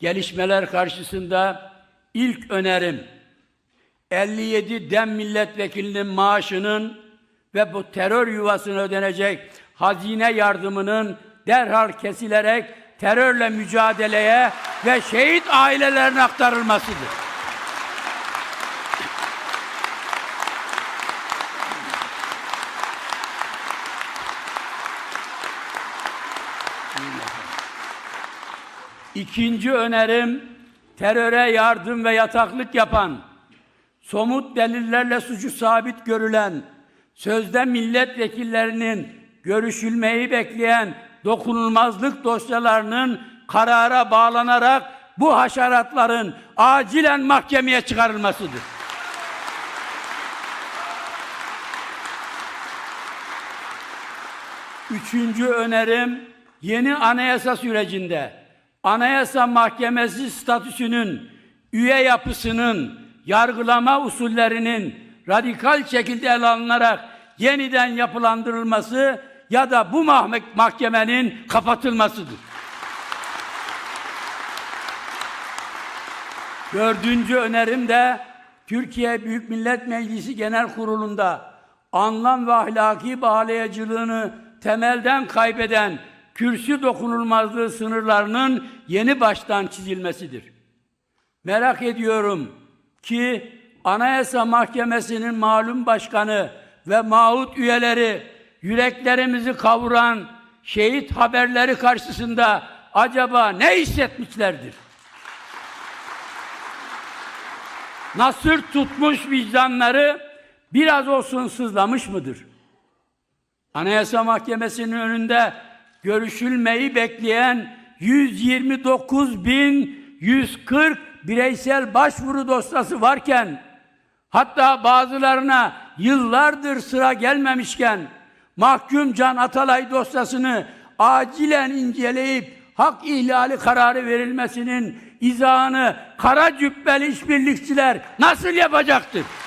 Gelişmeler karşısında ilk önerim 57 dem milletvekilinin maaşının ve bu terör yuvasına ödenecek hazine yardımının derhal kesilerek terörle mücadeleye ve şehit ailelerine aktarılmasıdır. İkinci önerim teröre yardım ve yataklık yapan, somut delillerle suçu sabit görülen, sözde milletvekillerinin görüşülmeyi bekleyen dokunulmazlık dosyalarının karara bağlanarak bu haşeratların acilen mahkemeye çıkarılmasıdır. Üçüncü önerim yeni anayasa sürecinde Anayasa Mahkemesi statüsünün, üye yapısının, yargılama usullerinin radikal şekilde ele alınarak yeniden yapılandırılması ya da bu mahkemenin kapatılmasıdır. Dördüncü önerim de Türkiye Büyük Millet Meclisi Genel Kurulu'nda anlam ve ahlaki bağlayıcılığını temelden kaybeden kürsü dokunulmazlığı sınırlarının yeni baştan çizilmesidir. Merak ediyorum ki Anayasa Mahkemesi'nin malum başkanı ve mağut üyeleri yüreklerimizi kavuran şehit haberleri karşısında acaba ne hissetmişlerdir? Nasır tutmuş vicdanları biraz olsun sızlamış mıdır? Anayasa Mahkemesi'nin önünde görüşülmeyi bekleyen 129.140 bireysel başvuru dosyası varken hatta bazılarına yıllardır sıra gelmemişken mahkum Can Atalay dosyasını acilen inceleyip hak ihlali kararı verilmesinin izahını kara cübbeli işbirlikçiler nasıl yapacaktır?